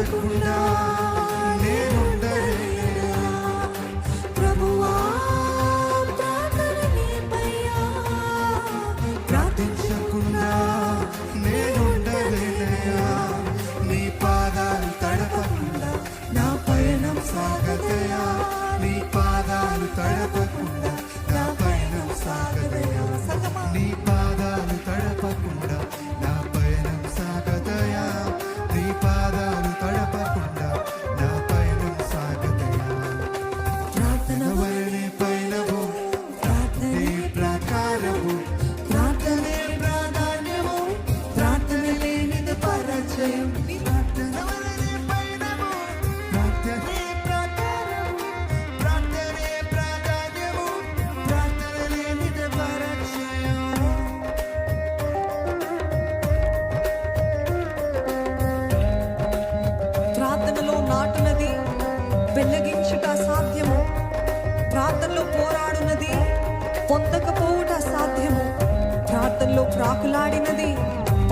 I don't know. you.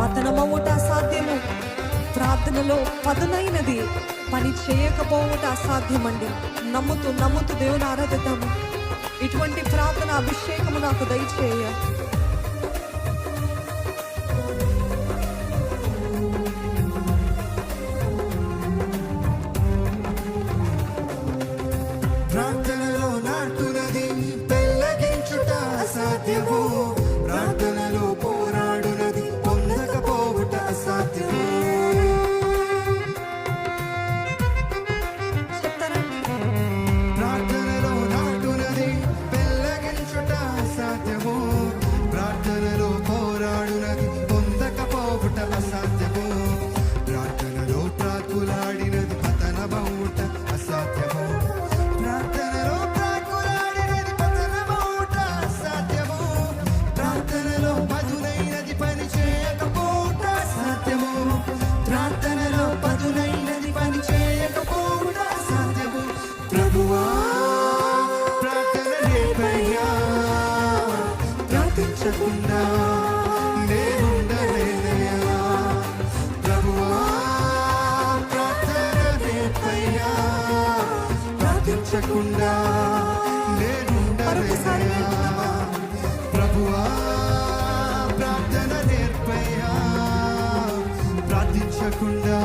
పతనమవుట అసాధ్యము. ప్రార్థనలో పదునైనది. పని చేయకపోవుట అసాధ్యమండి. నమ్ముతూ నమ్ముతూ దేవుని ఆరాధిద్దాము. ఇటువంటి ప్రార్థన అభిషేకము నాకు దయచేయ. ప్రార్థనలో నాటునది పెళ్ళగించుట అసాధ్యము. దాటకుండా ప్రార్థించకుండా నేనుండలేదయా ప్రభువా ప్రార్థన నేర్పయ్యా. ప్రార్థించకుండా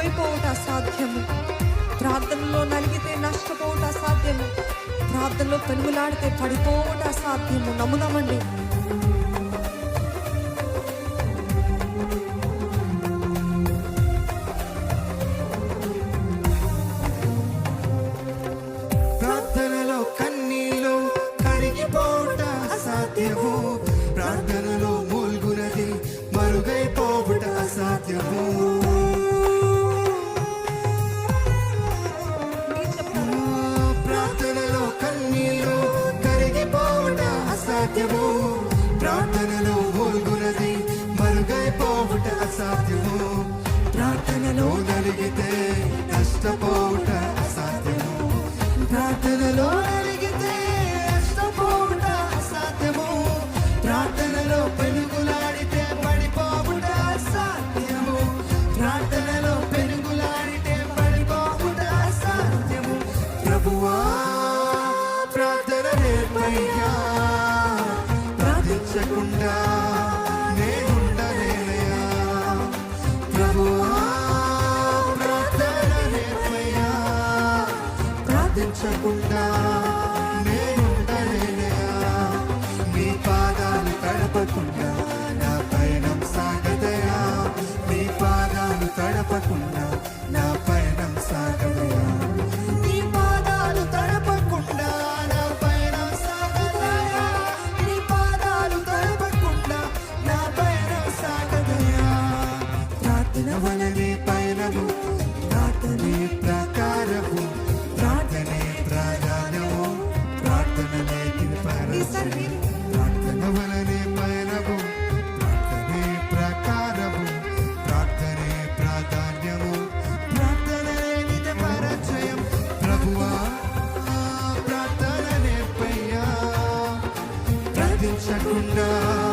మరువైపోవట అసాధ్యము. ప్రార్థనలో నలిగితే నష్టపోవట అసాధ్యము. ప్రార్థనలో పెనుగులాడితే పడిపోవట అసాధ్యము. నమ్ముదామండి. minchakunda